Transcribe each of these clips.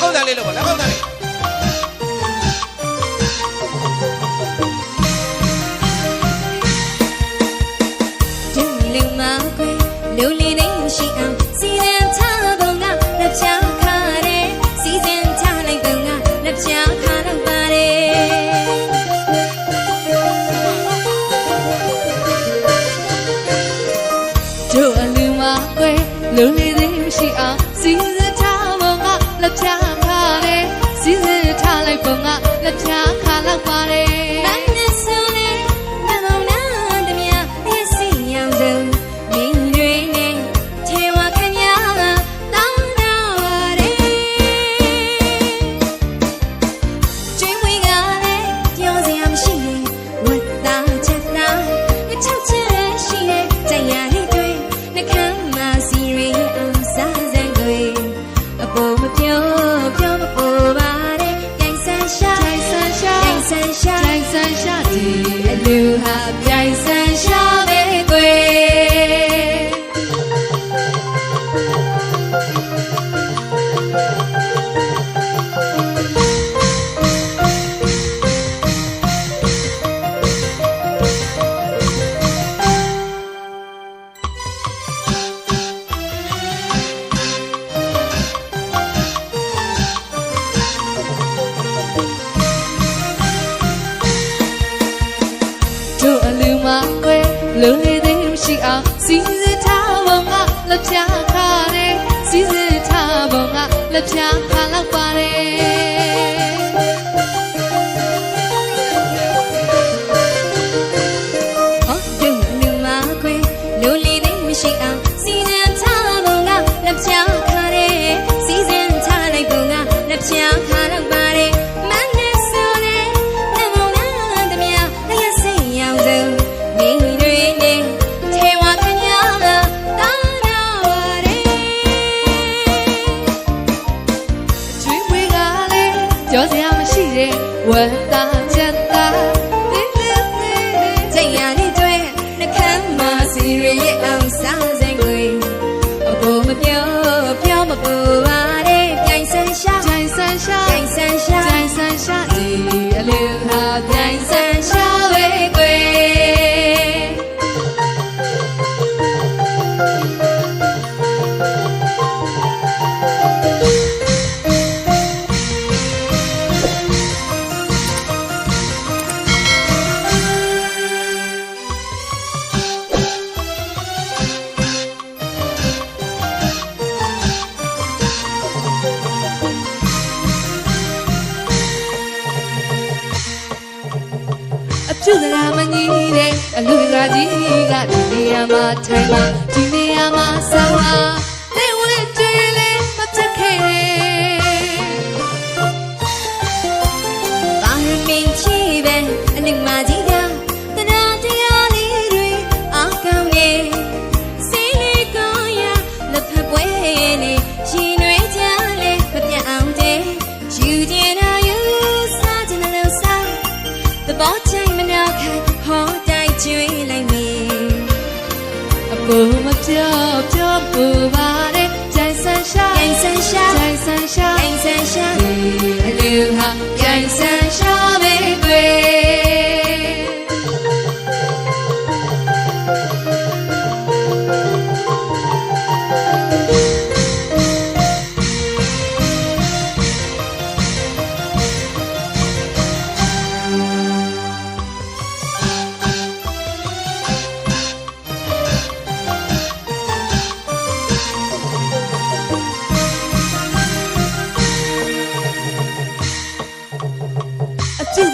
လက်ခုံးတန်လေးလုပ်ပါလက်ခုံးတန်လေးလူလီနေရှိအောင်စီရင်ချတော့ငါလက်ချခါရဲစီစဉ်ချလိုက်တော့ငါလက်ချခါတော့ပါရဲတို့အလူမကွယ်လူလီနေရှိအောင်စီစဉ် ထေဝခမညာတောင်းတော့ရတယ်ကျွေးမွေးကလည်းပြောစရာမရှိရင်ဝတ်သားချက်သားငါချောက်ချင်ရှိတဲ့ကြင်ရလေးတွေနှကမ်းမစီရီ ဆန်းရှာဒီအလူဟာပြိုင်ဆ ရှိအောင်စီစဉ်ထားပုံကလက်ပြခါတယ်စီစဉ်ထားပုံကလက်ပြ စရာမရှိ အပြုသလားမကြီးတဲ့အလူကကြီးကဒီနေရာမှာထိုင်မှာဒီနေရာမှာဆောင်းမှာနေဝဲ ဘောချိုင်မနာခံဟောတိုက်ကျွေးလိုက်မည်အပူမပြောပြောပူပါနဲ့ကြိုင်ဆန်းရှာပြိုင်ဆန်းရှာကြိုင်ဆန်းရှာပြိုင်ဆန်းရှာဒီအလူဟာပြိုင်ဆန်းရှာ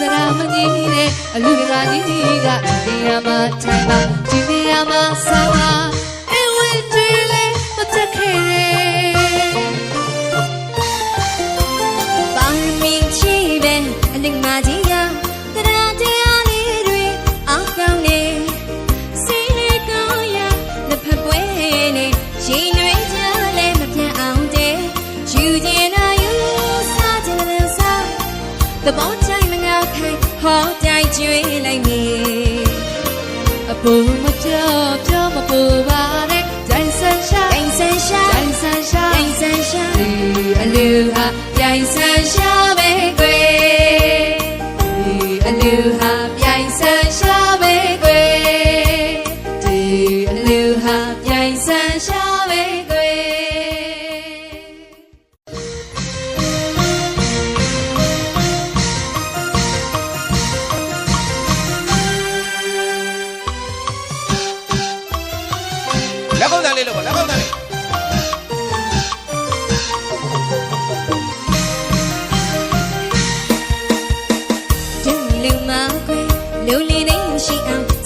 သလားမကြီးတဲ့အလူကကြီးကဒီနေရာမှာထိုင်မှာဒီနေရာမှာဆောင်းမှာအဝဲကျွေးလေးမချက်ခဲ့ပါမင်းချီပဲအလိမ္မာကြီးကတရားတရားလေးတွေအကောင်းနေစိတ်လေးကောင်းရလက်ဖက်ပွဲနေရှင်တွေကြလဲမပြတ်အောင်တဲ့ယူကျင်တာယူစားကျင်တယ်စားသဘောချိုင်မနာ ခိုင်ဟောတိုက်ကျွေးလိုက်မည်အပူမပြောပြောမပူပါနဲ့ကြိုင်ဆန်းရှာပြိုင်ဆန်းရှာကြိုင်ဆန်းရှာပြိုင်ဆန်းရှာ ကောက်တန်လေးလောက်ပါလက်ကောက်တန်လေးလူမာကွယ်လူလီနေရှိအောင်